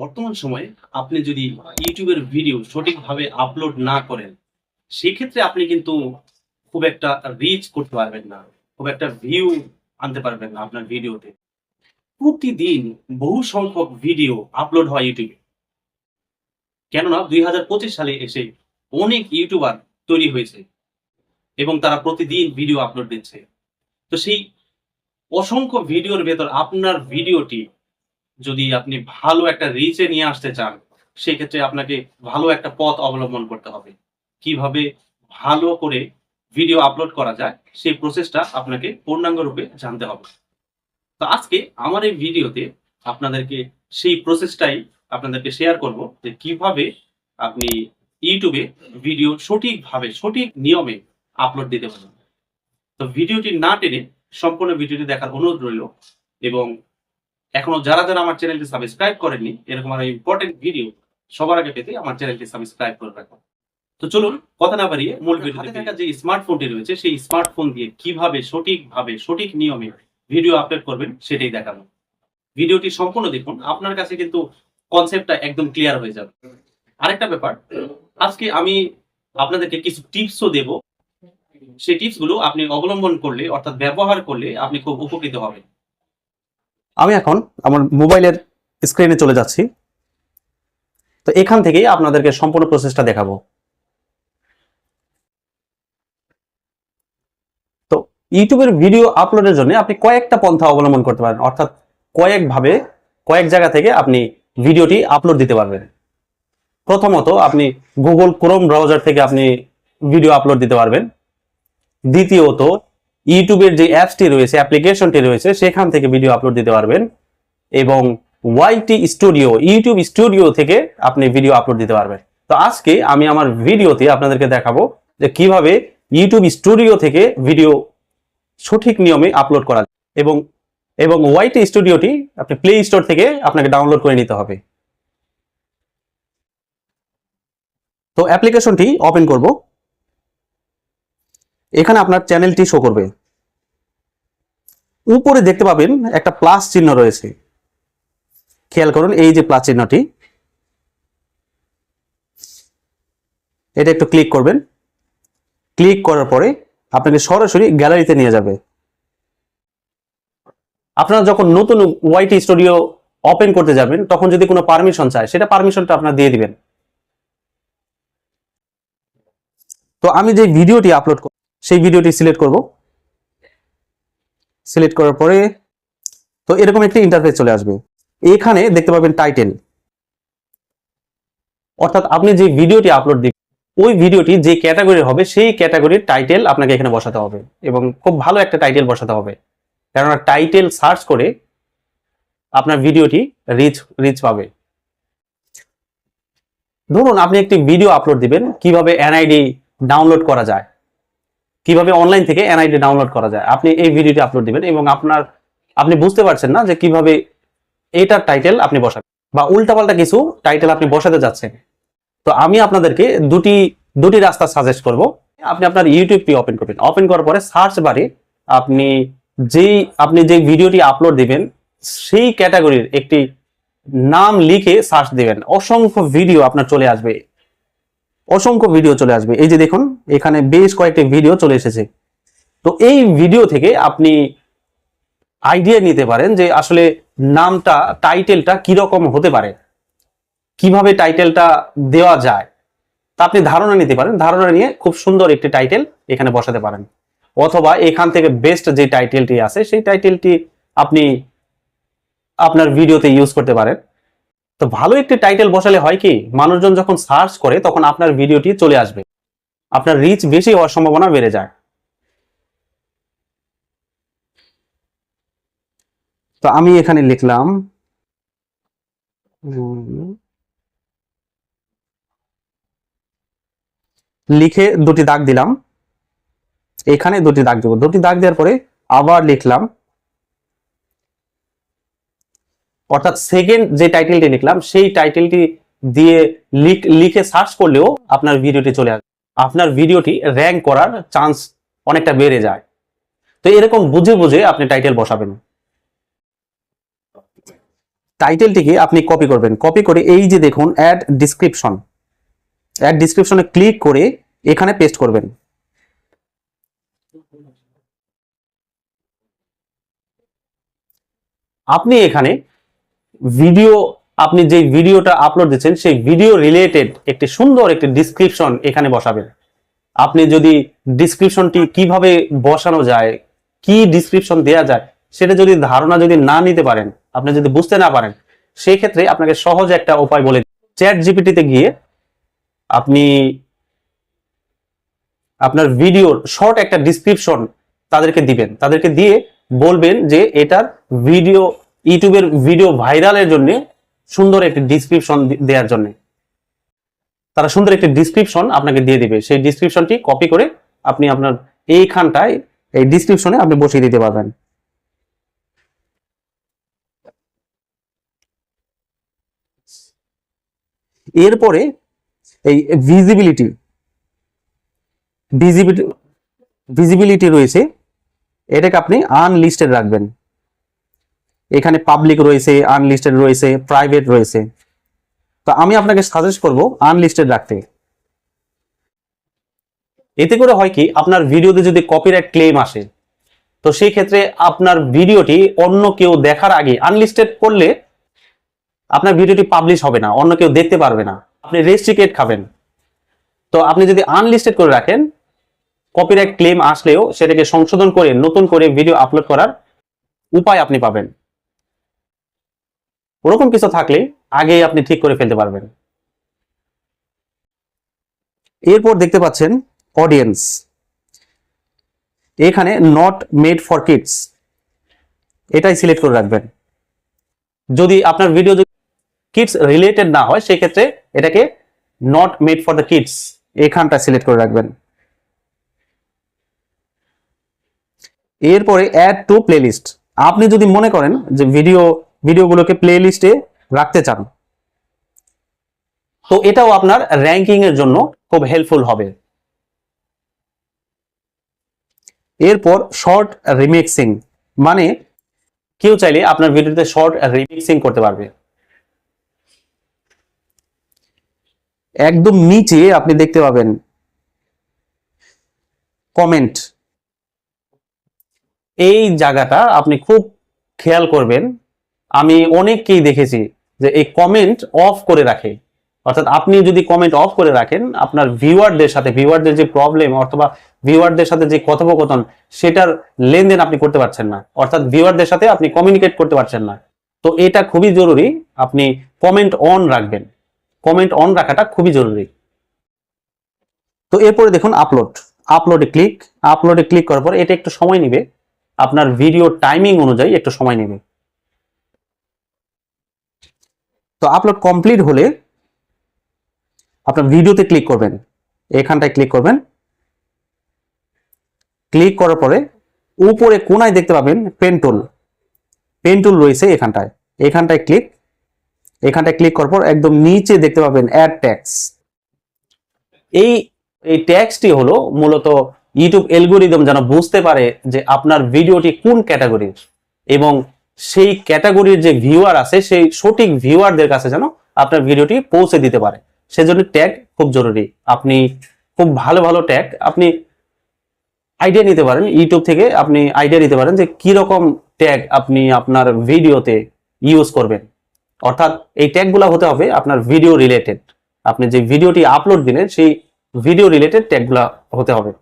বর্তমান সময়ে আপনি যদি ইউটিউবের ভিডিও সঠিকভাবে আপলোড না করেন, সেক্ষেত্রে আপনি কিন্তু খুব একটা রিচ করতে পারবেন না, খুব একটা ভিউ আনতে পারবেন না আপনার ভিডিওতে প্রতিদিন বহু সংখ্যক ভিডিও আপলোড হয় ইউটিউবে কেননা দুই হাজার পঁচিশ সালে এসে অনেক ইউটিউবার তৈরি হয়েছে এবং তারা প্রতিদিন ভিডিও আপলোড দিচ্ছে। তো সেই অসংখ্য ভিডিওর ভেতর আপনার ভিডিওটি যদি আপনি ভালো একটা রিচে নিয়ে আসতে চান, সেক্ষেত্রে আপনাকে ভালো একটা পথ অবলম্বন করতে হবে। কীভাবে ভালো করে ভিডিও আপলোড করা যায়, সেই প্রসেসটা আপনাকে পূর্ণাঙ্গ রূপে জানতে হবে। তো আজকে আমার এই ভিডিওতে আপনাদেরকে সেই প্রসেসটাই আপনাদেরকে শেয়ার করব যে কীভাবে আপনি ইউটিউবে ভিডিও সঠিকভাবে, সঠিক নিয়মে আপলোড দিতে পারেন। তো ভিডিওটি না টেনে সম্পূর্ণ ভিডিওটি দেখার অনুরোধ রইল এবং এখনও যারা যারা আমার চ্যানেলটি সাবস্ক্রাইব করেননি এরকম আরও ইম্পর্টেন্ট ভিডিও সবার আগে পেতে আমার চ্যানেলটি সাবস্ক্রাইব করে রাখুন তো চলুন কথা না বাড়িয়ে মূল ভিডিওতে থাকা যে স্মার্টফোনটি রয়েছে সেই স্মার্টফোন দিয়ে কীভাবে সঠিকভাবে সঠিক নিয়মে ভিডিও আপলোড করবেন সেটাই দেখানো ভিডিওটি সম্পূর্ণ দেখুন আপনার কাছে কিন্তু কনসেপ্টটা একদম ক্লিয়ার হয়ে যাবে। আরেকটা ব্যাপার আজকে আমি আপনাদেরকে কিছু টিপসও দেব। সেই টিপসগুলো আপনি অবলম্বন করলে অর্থাৎ ব্যবহার করলে আপনি খুব উপকৃত হবেন। আমি এখন আমার মোবাইলের স্ক্রিনে চলে যাচ্ছি। তো এখান থেকেই আপনাদেরকে সম্পূর্ণ প্রসেসটা দেখাবো। তো ইউটিউবের ভিডিও আপলোডের জন্য আপনি কয়েকটা পন্থা অবলম্বন করতে পারেন। অর্থাৎ কয়েকভাবে কয়েক জায়গা থেকে আপনি ভিডিওটি আপলোড দিতে পারবেন। প্রথমত আপনি গুগল ক্রোম ব্রাউজার থেকে আপনি ভিডিও আপলোড দিতে পারবেন। দ্বিতীয়ত ইউটিউবের যে অ্যাপসটি রয়েছে, অ্যাপ্লিকেশনটি রয়েছে, সেখান থেকে ভিডিও আপলোড দিতে পারবেন এবং ওয়াইটি স্টুডিও ইউটিউব স্টুডিও থেকে আপনি ভিডিও আপলোড দিতে পারবেন। তো আজকে আমি আমার ভিডিওতে আপনাদেরকে দেখাবো যে কীভাবে ইউটিউব স্টুডিও থেকে ভিডিও সঠিক নিয়মে আপলোড করা এবং এবং ওয়াইটি স্টুডিওটি আপনি প্লে স্টোর থেকে আপনাকে ডাউনলোড করে নিতে হবে। তো অ্যাপ্লিকেশনটি ওপেন করব। এখানে আপনার চ্যানেলটি শো করবে। উপরে দেখতে পাবেন একটা প্লাস চিহ্ন রয়েছে। খেয়াল করুন, এই যে প্লাস চিহ্নটি, এটা একটু ক্লিক করবেন। ক্লিক করার পরে আপনাকে সরাসরি গ্যালারিতে নিয়ে যাবে। আপনারা যখন নতুন ওয়াইটি স্টুডিও ওপেন করতে যাবেন, তখন যদি কোনো পারমিশন চায়, সেটা পারমিশনটা আপনারা দিয়ে দিবেন। তো আমি যে ভিডিওটি আপলোড সেই ভিডিওটি সিলেক্ট করব। সিলেক্ট করার পরে, তো এরকম একটি ইন্টারফেস চলে আসবে। এখানে দেখতে পাবেন টাইটেল অর্থাৎ আপনি যে ভিডিওটি আপলোড দিবেন, ওই ভিডিওটি যে ক্যাটাগরির হবে, সেই ক্যাটাগরির টাইটেল আপনাকে এখানে বসাতে হবে এবং খুব ভালো একটা টাইটেল বসাতে হবে। কেননা টাইটেল সার্চ করে আপনার ভিডিওটি রিচ রিচ পাবে। ধরুন আপনি একটি ভিডিও আপলোড দিবেন, কীভাবে এনআইডি ডাউনলোড করা যায়। কীভাবে অনলাইন থেকে এনআইডি ডাউনলোড করা যায়। আপনি এই ভিডিওটি আপলোড দিবেন এবং আপনার, আপনি বুঝতে পারছেন না যে কীভাবে এটার টাইটেল আপনি বসাবেন। বা উল্টাপাল্টা কিছু টাইটেল আপনি বসাতে যাচ্ছেন। তো আমি আপনাদেরকে দুটি দুটি রাস্তা সাজেস্ট করব। আপনি আপনার ইউটিউবটি ওপেন করবেন। ওপেন করার পরে সার্চ বারে আপনি যেই, আপনি যে ভিডিওটি আপলোড দিবেন, সেই ক্যাটাগরির একটি নাম লিখে সার্চ দিবেন। অসংখ্য ভিডিও আপনার চলে আসবে। অসংখ্য ভিডিও চলে আসবে। এই যে দেখুন, এখানে বেশ কয়েকটি ভিডিও চলে এসেছে। তো এই ভিডিও থেকে আপনি আইডিয়া নিতে পারেন যে আসলে নামটা টাইটেলটা কীরকম হতে পারে, কীভাবে টাইটেলটা দেওয়া যায়। তা আপনি ধারণা নিতে পারেন। ধারণা নিয়ে খুব সুন্দর একটি টাইটেল এখানে বসাতে পারেন। অথবা এখান থেকে বেস্ট যে টাইটেলটি আছে, সেই টাইটেলটি আপনি আপনার ভিডিওতে ইউজ করতে পারেন। তো ভালো একটি টাইটেল বসালে হয় কি, মানুষজন যখন সার্চ করে, তখন আপনার ভিডিওটি চলে আসবে। আপনার রিচ বেশি হওয়ার সম্ভাবনা বেড়ে যায়। তো আমি এখানে লিখলাম, লিখে দুটি দাগ দিলাম। এখানে দুটি দাগ দেবো। দুটি দাগ দেওয়ার পরে আবার লিখলাম অর্থাৎ সেকেন্ড যে টাইটেলটি লিখলাম, সেই টাইটেলটি দিয়ে লিখ সার্চ করলেও আপনার ভিডিওটি চলে আসবে। আপনার ভিডিওটি র্যাঙ্ক করার চান্স অনেকটা বেড়ে যায়। তো এরকম বুঝে বুঝে আপনি টাইটেল বসাবেন। টাইটেলটিকে আপনি কপি করবেন। কপি করে এই যে দেখুন অ্যাড ডিসক্রিপশন অ্যাড ডিসক্রিপশনে ক্লিক করে এখানে পেস্ট করবেন। আপনি এখানে ভিডিও আপনি যে ভিডিওটা আপলোড দিচ্ছেন, সেই ভিডিও রিলেটেড একটি সুন্দর একটি ডিসক্রিপশন এখানে বসাবেন। আপনি যদি ডিসক্রিপশনটি কীভাবে বসানো যায়, কি ডিসক্রিপশন দেয়া যায়, সেটা যদি ধারণা যদি না নিতে পারেন, আপনি যদি বুঝতে না পারেন সেই ক্ষেত্রে আপনাকে সহজ একটা উপায় বলে চ্যাট জিপিটিতে গিয়ে আপনি আপনার ভিডিওর শর্ট একটা ডিসক্রিপশন তাদেরকে দিবেন। তাদেরকে দিয়ে বলবেন যে এটার ভিডিও ইউটিউবের ভিডিও ভাইরালের জন্য সুন্দর একটি ডিসক্রিপশন দেওয়ার জন্য। তারা সুন্দর একটি ডিসক্রিপশন আপনাকে দিয়ে দিবে। সেই ডিসক্রিপশনটি কপি করে আপনি আপনার এইখানটায় এই ডিসক্রিপশনে আপনি বসিয়ে দিতে পারবেন। এরপরে এই ভিজিবিলিটি ভিজিবিলিটি ভিজিবিলিটি রয়েছে। এটাকে আপনি আনলিস্টেড রাখবেন। এখানে পাবলিক রয়েছে আনলিস্টেড রয়েছে প্রাইভেট রয়েছে। তো আমি আপনাকে সাজেস্ট করব আনলিস্টেড রাখতে। এতে করে হয় কি, আপনার ভিডিওতে যদি কপিরাইট ক্লেম আসে, তো সেই ক্ষেত্রে আপনার ভিডিওটি অন্য কেউ দেখার আগে আনলিস্টেড করলে আপনার ভিডিওটি পাবলিশ হবে না, অন্য কেউ দেখতে পারবে না। আপনি রেস্ট্রিকেট খাবেন। তো আপনি যদি আনলিস্টেড করে রাখেন কপিরাইট ক্লেম আসলেও সেটাকে সংশোধন করে নতুন করে ভিডিও আপলোড করার উপায় আপনি পাবেন। ওরকম কিছু থাকলে আগেই আপনি ঠিক করে ফেলতে পারবেন। এরপর দেখতে পাচ্ছেন অডিয়েন্স এখানে নট মেড ফর কিডস এটাই সিলেক্ট করে রাখবেন। যদি আপনার ভিডিও যদি কিডস রিলেটেড না হয়, সেক্ষেত্রে এটাকে not made for the kids এখানটা সিলেক্ট করে রাখবেন। এরপরে অ্যাড টু প্লেলিস্ট আপনি যদি মনে করেন যে ভিডিও ভিডিওগুলোকে প্লে লিস্টে রাখতে চান। তো এটাও আপনার র্যাঙ্কিং এর জন্য খুব হেল্পফুল হবে। এরপর শর্ট রিমিক্সিং মানে কেউ চাইলে আপনার ভিডিওতে শর্ট রিমিক্সিং করতে পারবে। একদম নিচে আপনি দেখতে পাবেন। কমেন্ট এই জায়গাটা আপনি খুব খেয়াল করবেন। আমি অনেককেই দেখেছি যে এই কমেন্ট অফ করে রাখে। অর্থাৎ আপনি যদি কমেন্ট অফ করে রাখেন, আপনার ভিউয়ারদের সাথে ভিউয়ারদের যে প্রবলেম অথবা ভিউয়ারদের সাথে যে কথোপকথন, সেটার লেনদেন আপনি করতে পারছেন না। অর্থাৎ ভিউয়ারদের সাথে আপনি কমিউনিকেট করতে পারছেন না। তো এটা খুবই জরুরি, আপনি কমেন্ট অন রাখবেন। কমেন্ট অন রাখাটা খুবই জরুরি। তো এরপরে দেখুন আপলোড আপলোডে ক্লিক আপলোডে ক্লিক করার পর এটা একটু সময় নেবে। আপনার ভিডিও টাইমিং অনুযায়ী একটু সময় নেবে। তো আপলোড কমপ্লিট হলে আপনার ভিডিওতে ক্লিক করবেন। এখানটায় ক্লিক করবেন। ক্লিক করার পরে উপরে কোনায় দেখতে পাবেন পেন টুল পেন টুল রয়েছে এখানটায়। এখানটায় ক্লিক এখানটায় ক্লিক করার পর একদম নিচে দেখতে পাবেন অ্যাড ট্যাক্স এই এই ট্যাক্সটি হলো মূলত ইউটিউব এলগোরিদম যেন বুঝতে পারে যে আপনার ভিডিওটি কোন ক্যাটাগরির এবং সেই ক্যাটাগরির যে ভিউয়ার আছে, সেই সঠিক ভিউয়ারদের কাছে যেন আপনার ভিডিওটি পৌঁছে দিতে পারে। সেজন্য ট্যাগ খুব জরুরি। আপনি খুব ভালো ভালো ট্যাগ আপনি আইডিয়া নিতে পারেন। ইউটিউব থেকে আপনি আইডিয়া নিতে পারেন যে কি রকম ট্যাগ আপনি আপনার ভিডিওতে ইউজ করবেন। অর্থাৎ এই ট্যাগগুলো হতে হবে আপনার ভিডিও রিলেটেড আপনি যে ভিডিওটি আপলোড দিলেন, সেই ভিডিও রিলেটেড ট্যাগগুলো হতে হবে।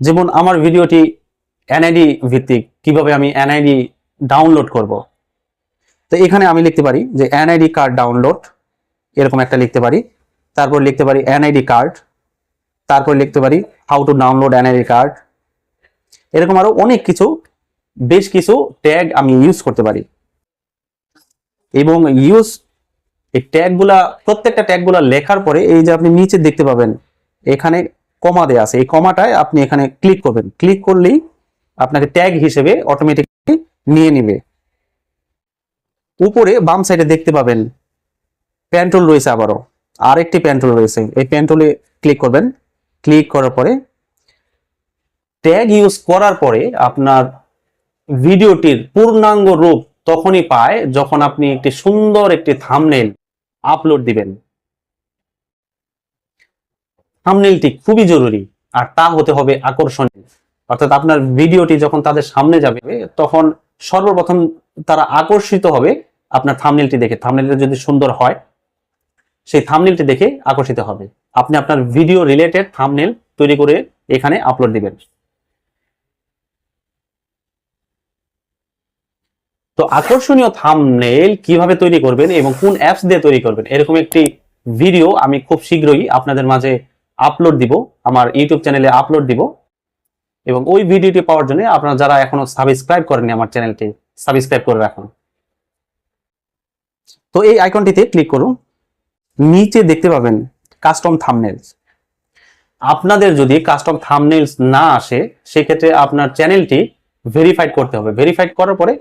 যেমন আমার ভিডিওটি এনআইডি ভিত্তিক, কীভাবে আমি এনআইডি ডাউনলোড করব। তো এখানে আমি লিখতে পারি যে এনআইডি কার্ড ডাউনলোড এরকম একটা লিখতে পারি। তারপর লিখতে পারি এনআইডি কার্ড তারপর লিখতে পারি how to download NID card এরকম আরও অনেক কিছু, বেশ কিছু ট্যাগ আমি ইউজ করতে পারি। এবং ইউজ এই ট্যাগগুলা প্রত্যেকটা ট্যাগগুলা লেখার পরে এই যে আপনি নিচে দেখতে পাবেন, এখানে কমা দেয়া আছে। এই কমাটায় আপনি এখানে ক্লিক করবেন। ক্লিক করলেই আপনাকে ট্যাগ হিসেবে অটোমেটিকলি নিয়ে নিবে। উপরে বাম সাইডে দেখতে পাবেন প্যান্টুল রয়েছে আবারও। আরেকটি প্যান্টুল রয়েছে। এই প্যান্টুলে ক্লিক করবেন। ক্লিক করার পরে ট্যাগ ইউজ করার পরে আপনার ভিডিওটির পূর্ণাঙ্গ রূপ তখনই পায় যখন আপনি একটি সুন্দর একটি থামনেল আপলোড দিবেন। থামনেলটি খুবই জরুরি, আর তা হতে হবে আকর্ষণীয়। অর্থাৎ আপনার ভিডিওটি যখন তাদের সামনে যাবে, তখন সর্বপ্রথম তারা আকর্ষিত হবে আপনার থামনেলটি দেখে। থামনেলটা যদি সুন্দর হয়, সেই থামনেলটি দেখে আকর্ষিত হবে। আপনি আপনার ভিডিও রিলেটেড থামনেল তৈরি করে এখানে আপলোড দিবেন। তো আকর্ষণীয় থামনেল কীভাবে তৈরি করবেন এবং কোন অ্যাপস দিয়ে তৈরি করবেন, এরকম একটি ভিডিও আমি খুব শীঘ্রই আপনাদের মাঝে আপলোড দিব, আমার ইউটিউব চ্যানেলে আপলোড দিব। এবং ওই ভিডিওটি পাওয়ার জন্য আপনারা যারা এখনও সাবস্ক্রাইব করেননি আমার চ্যানেলটি সাবস্ক্রাইব করে রাখুন। তো এই আইকনটিতে ক্লিক করুন। নিচে দেখতে পাবেন কাস্টম থামনেলস আপনাদের যদি কাস্টম থামনেলস না আসে, সেক্ষেত্রে আপনার চ্যানেলটি ভেরিফাইড করতে হবে। ভেরিফাইড করার পরে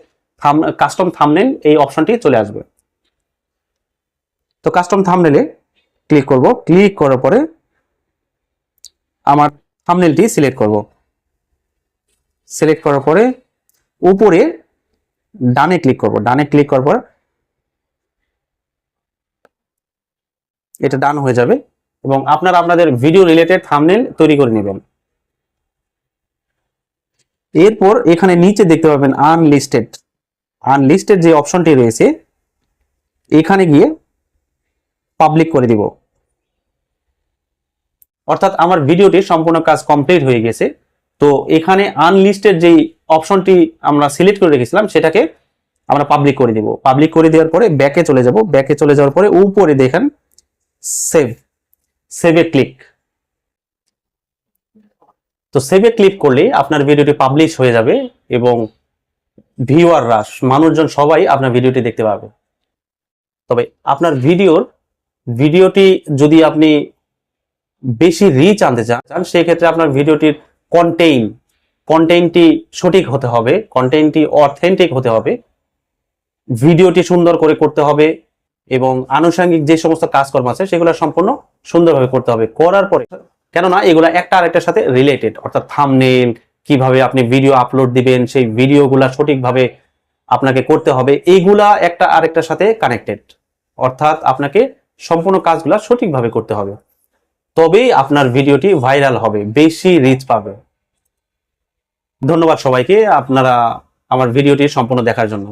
কাস্টম থামনেল এই অপশনটি চলে আসবে। তো কাস্টম থামনেলে ক্লিক করব। ক্লিক করার পরে আমার থামনেলটি সিলেক্ট করব। সিলেক্ট করার পরে উপরে ডানে ক্লিক করব। ডানে ক্লিক করার পর এটা ডান হয়ে যাবে এবং আপনারা আপনাদের ভিডিও রিলেটেড থামনেল তৈরি করে নেবেন। এরপর এখানে নিচে দেখতে পাবেন আনলিস্টেড আনলিস্টেড যে অপশনটি রয়েছে, এখানে গিয়ে পাবলিক করে দিব। অর্থাৎ আমার ভিডিওটি সম্পূর্ণ কাজ কমপ্লিট হয়ে গেছে। তো এখানে আনলিস্টেড যেই অপশনটি আমরা সিলেক্ট করে রেখেছিলাম, সেটাকে আমরা পাবলিক করে দিব। পাবলিক করে দেওয়ার পরে ব্যাকে চলে যাব। ব্যাকে চলে যাওয়ার পরে উপরে দেখেন সেভ সেভে ক্লিক তো সেভে ক্লিক করলে আপনার ভিডিওটি পাবলিশ হয়ে যাবে এবং ভিউয়ার রাশ মানুষজন সবাই আপনার ভিডিওটি দেখতে পাবে। তবে আপনার ভিডিওর ভিডিওটি যদি আপনি বেশি রিচ আনতে চান, সেক্ষেত্রে আপনার ভিডিওটির কন্টেইন কন্টেন্টটি সঠিক হতে হবে কন্টেন্টটি অথেন্টিক হতে হবে, ভিডিওটি সুন্দর করে করতে হবে, এবং আনুষঙ্গিক যে সমস্ত কাজকর্ম আছে সেগুলো সম্পূর্ণ সুন্দরভাবে করতে হবে। করার পরে, কেননা এগুলা একটা আরেকটার সাথে রিলেটেড অর্থাৎ থামনেল কীভাবে আপনি ভিডিও আপলোড দিবেন, সেই ভিডিওগুলা সঠিকভাবে আপনাকে করতে হবে এইগুলা একটা আরেকটার সাথে কানেক্টেড অর্থাৎ আপনাকে সম্পূর্ণ কাজগুলা সঠিকভাবে করতে হবে। তবেই আপনার ভিডিওটি ভাইরাল হবে, বেশি রিচ পাবে। ধন্যবাদ সবাইকে, আপনারা আমার ভিডিওটি সম্পূর্ণ দেখার জন্য।